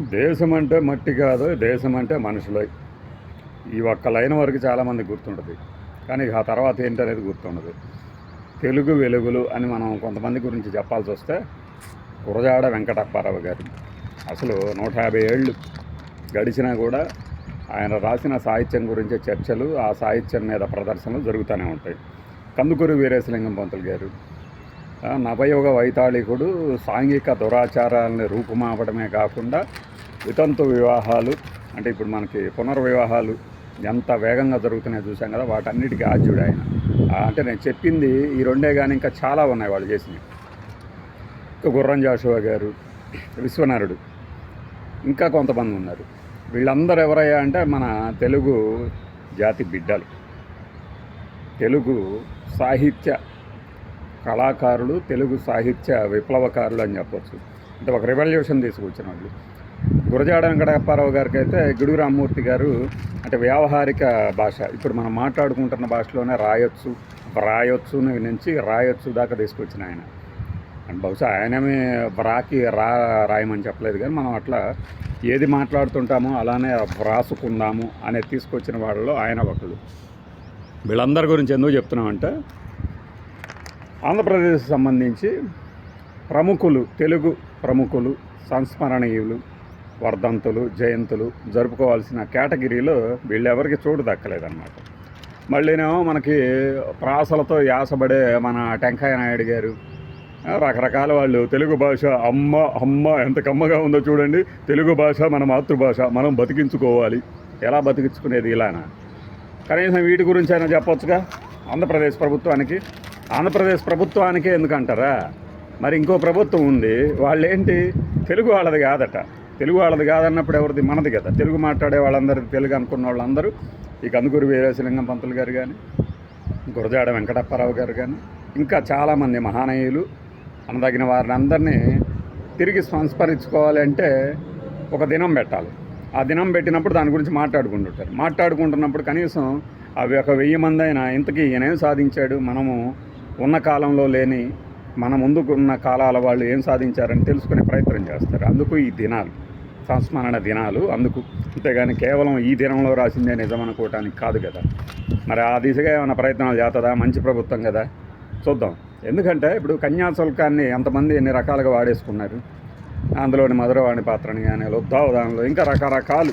దేశం అంటే మట్టి కాదు దేశం అంటే మనుషులై. ఈ ఒక్క లైన్ వరకు చాలామంది గుర్తుంటుంది. కానీ ఆ తర్వాత ఏంటనేది గుర్తుండదు. తెలుగు వెలుగులు అని మనం కొంతమంది గురించి చెప్పాల్సి వస్తే కురజాడ వెంకటప్పారావు గారు అసలు నూట యాభై ఏళ్ళు గడిచినా కూడా ఆయన రాసిన సాహిత్యం గురించి చర్చలు ఆ సాహిత్యం మీద ప్రదర్శనలు జరుగుతూనే ఉంటాయి. కందుకూరి వీరేశలింగం పంతులు గారు నవయుగ వైతాళికుడు సాంఘిక దురాచారాలని రూపుమాపడమే కాకుండా వితంతు వివాహాలు అంటే ఇప్పుడు మనకి పునర్వివాహాలు ఎంత వేగంగా జరుగుతున్నాయో చూసాం కదా వాటన్నిటికీ ఆద్యుడు ఆయన. అంటే నేను చెప్పింది ఈ రెండే కానీ ఇంకా చాలా ఉన్నాయి వాళ్ళు చేసినవి ఇంకా గుర్రం జాషువా గారు విశ్వనరుడు ఇంకా కొంతమంది ఉన్నారు. వీళ్ళందరూ ఎవరయ్యా అంటే మన తెలుగు జాతి బిడ్డలు. తెలుగు సాహిత్య కళాకారులు తెలుగు సాహిత్య విప్లవకారులు అని చెప్పొచ్చు. అంటే ఒక రెవల్యూషన్ తీసుకొచ్చిన వాళ్ళు గురజాడ వెంకటప్పారావు గారికి అయితే గిడుగు రామ్మూర్తి గారు అంటే వ్యావహారిక భాష. ఇప్పుడు మనం మాట్లాడుకుంటున్న భాషలోనే రాయొచ్చు రాయొచ్చు నుంచి రాయొచ్చు దాకా తీసుకొచ్చిన ఆయన. అండ్ బహుశా ఆయనమే వ్రాకి రా రాయమని చెప్పలేదు కానీ మనం అట్లా ఏది మాట్లాడుతుంటామో అలానే వ్రాసుకుందాము అనేది తీసుకొచ్చిన వాళ్ళలో ఆయన ఒకళ్ళు వీళ్ళందరి గురించి ఎందుకు చెప్తున్నామంటే ఆంధ్రప్రదేశ్ సంబంధించి ప్రముఖులు తెలుగు ప్రముఖులు సంస్మరణీయులు వర్ధంతులు జయంతులు జరుపుకోవాల్సిన కేటగిరీలో వీళ్ళెవరికి చోటు దక్కలేదన్నమాట. మళ్ళీనేమో మనకి ప్రాసలతో యాసపడే మన టెంకాయ నాయుడు గారు రకరకాల వాళ్ళు తెలుగు భాష అమ్మ అమ్మ ఎంత కమ్మగా ఉందో చూడండి. తెలుగు భాష మన మాతృభాష మనం బతికించుకోవాలి. ఎలా బతికించుకునేది ఇలానా? కనీసం వీటి గురించి అయినా చెప్పొచ్చుగా? ఆంధ్రప్రదేశ్ ప్రభుత్వానికి. ఆంధ్రప్రదేశ్ ప్రభుత్వానికే ఎందుకంటారా? మరి ఇంకో ప్రభుత్వం ఉంది వాళ్ళేంటి? తెలుగు వాళ్ళది కాదట. తెలుగు వాళ్ళది కాదన్నప్పుడు ఎవరిది మనది కదా. తెలుగు మాట్లాడే వాళ్ళందరిది తెలుగు అనుకున్న వాళ్ళందరూ ఈ కందుకూరి వీరేశలింగం పంతులు గారు కానీ గురజాడ వెంకటప్పారావు గారు కానీ ఇంకా చాలామంది మహానీయులు అనదగిన వారిని అందరినీ తిరిగి సంస్మరించుకోవాలి అంటే ఒక దినం పెట్టాలి. ఆ దినం పెట్టినప్పుడు దాని గురించి మాట్లాడుకుంటుంటారు మాట్లాడుకుంటున్నప్పుడు కనీసం అవి ఒక వెయ్యి మంది అయినా ఇంతకీ ఈయనేం సాధించాడు? మనము ఉన్న కాలంలో లేని మన ముందుకున్న కాలాల వాళ్ళు ఏం సాధించారని తెలుసుకునే ప్రయత్నం చేస్తారు. అందుకు ఈ దినాలు. సంస్మరణ దినాలు. అందుకు అంతేగాని కేవలం ఈ దినంలో రాసిందే నిజం అనుకోవటానికి కాదు కదా. మరి ఆ దిశగా ఏమైనా ప్రయత్నాలు చేస్తుందా మంచి ప్రభుత్వం కదా. చూద్దాం. ఎందుకంటే ఇప్పుడు కన్యాశుల్కాన్ని ఎంతమంది ఎన్ని రకాలుగా వాడేసుకున్నారు? అందులోని మధురవాణి పాత్రని కానీ లుబ్ధావధానంలో ఇంకా రకరకాలు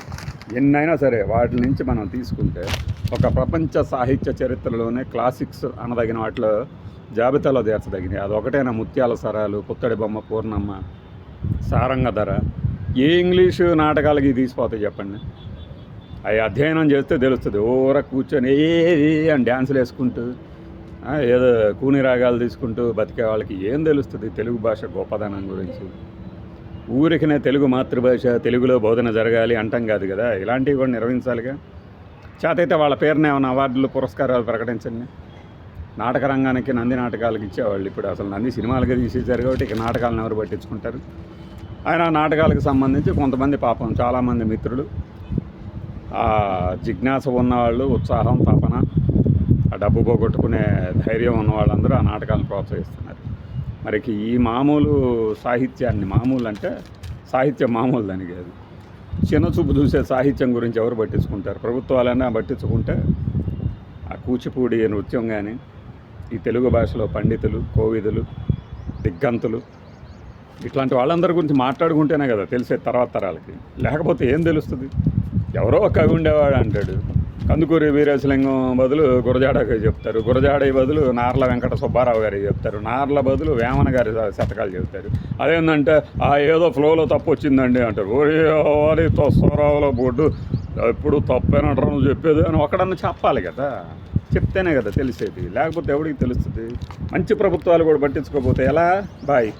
ఎన్నైనా సరే వాటి నుంచి మనం తీసుకుంటే ఒక ప్రపంచ సాహిత్య చరిత్రలోనే క్లాసిక్స్ అనదగిన వాటిలో జాబితాలో చేర్చదగినవి అదొకటేనా ముత్యాల సరాలు పుత్తడి బొమ్మ పూర్ణమ్మ సారంగ ధర ఏ ఇంగ్లీషు నాటకాలకి తీసిపోతాయి చెప్పండి? అవి అధ్యయనం చేస్తే తెలుస్తుంది. ఓర కూర్చొని ఏది అని డ్యాన్సులు వేసుకుంటూ ఏదో కూని రాగాలు తీసుకుంటూ బతికే వాళ్ళకి ఏం తెలుస్తుంది? తెలుగు భాష గొప్పదనం గురించి. ఊరికినే తెలుగు మాతృభాష తెలుగులో బోధన జరగాలి అంటాం కాదు కదా? ఇలాంటివి కూడా నిర్వహించాలిగా? చేతైతే వాళ్ళ పేరున ఏమైనా అవార్డులు పురస్కారాలు ప్రకటించండి. నాటక రంగానికి నంది నాటకాలకు ఇచ్చేవాళ్ళు ఇప్పుడు అసలు నంది సినిమాలుగా తీసేశారు కాబట్టి ఇక నాటకాలను ఎవరు పట్టించుకుంటారు? ఆయన ఆ నాటకాలకు సంబంధించి కొంతమంది పాపం చాలామంది మిత్రులు ఆ జిజ్ఞాస ఉన్నవాళ్ళు ఉత్సాహం తపన ఆ డబ్బు పోగొట్టుకునే ధైర్యం ఉన్న వాళ్ళందరూ ఆ నాటకాలను ప్రోత్సహిస్తున్నారు. మరికి ఈ మామూలు సాహిత్యాన్ని మామూలు అంటే సాహిత్యం మామూలు దానికి అది. చిన్న చూపు చూసే సాహిత్యం గురించి ఎవరు పట్టించుకుంటారు? ప్రభుత్వాలైనా పట్టించుకుంటే ఆ కూచిపూడి నృత్యం కానీ ఈ తెలుగు భాషలో పండితులు కోవిదులు దిగ్గంతులు ఇట్లాంటి వాళ్ళందరి గురించి మాట్లాడుకుంటేనే కదా తెలిసే తర్వాత తరాలకి. లేకపోతే ఏం తెలుస్తుంది? ఎవరో కవి ఉండేవాడు అంటాడు. కందుకూరి వీరేశలింగం బదులు గురజాడకి చెప్తారు. గురజాడ బదులు నార్ల వెంకట సుబ్బారావు గారికి చెప్తారు. నార్ల బదులు వేమన గారి శతకాలు చెప్తారు. అదేంటంటే ఆ ఏదో ఫ్లోలో తప్పు వచ్చిందండి అంటారు. ఓరే వారి బోర్డు ఎప్పుడు తప్పేనంటారు నువ్వు చెప్పేది? అని ఒకడన్నా చెప్పాలి కదా. చెప్తేనే కదా తెలిసేది. లేకపోతే ఎవడికి తెలుస్తుంది? మంచి ప్రభుత్వాలు కూడా పట్టించుకోకపోతే ఎలా? బాయ్.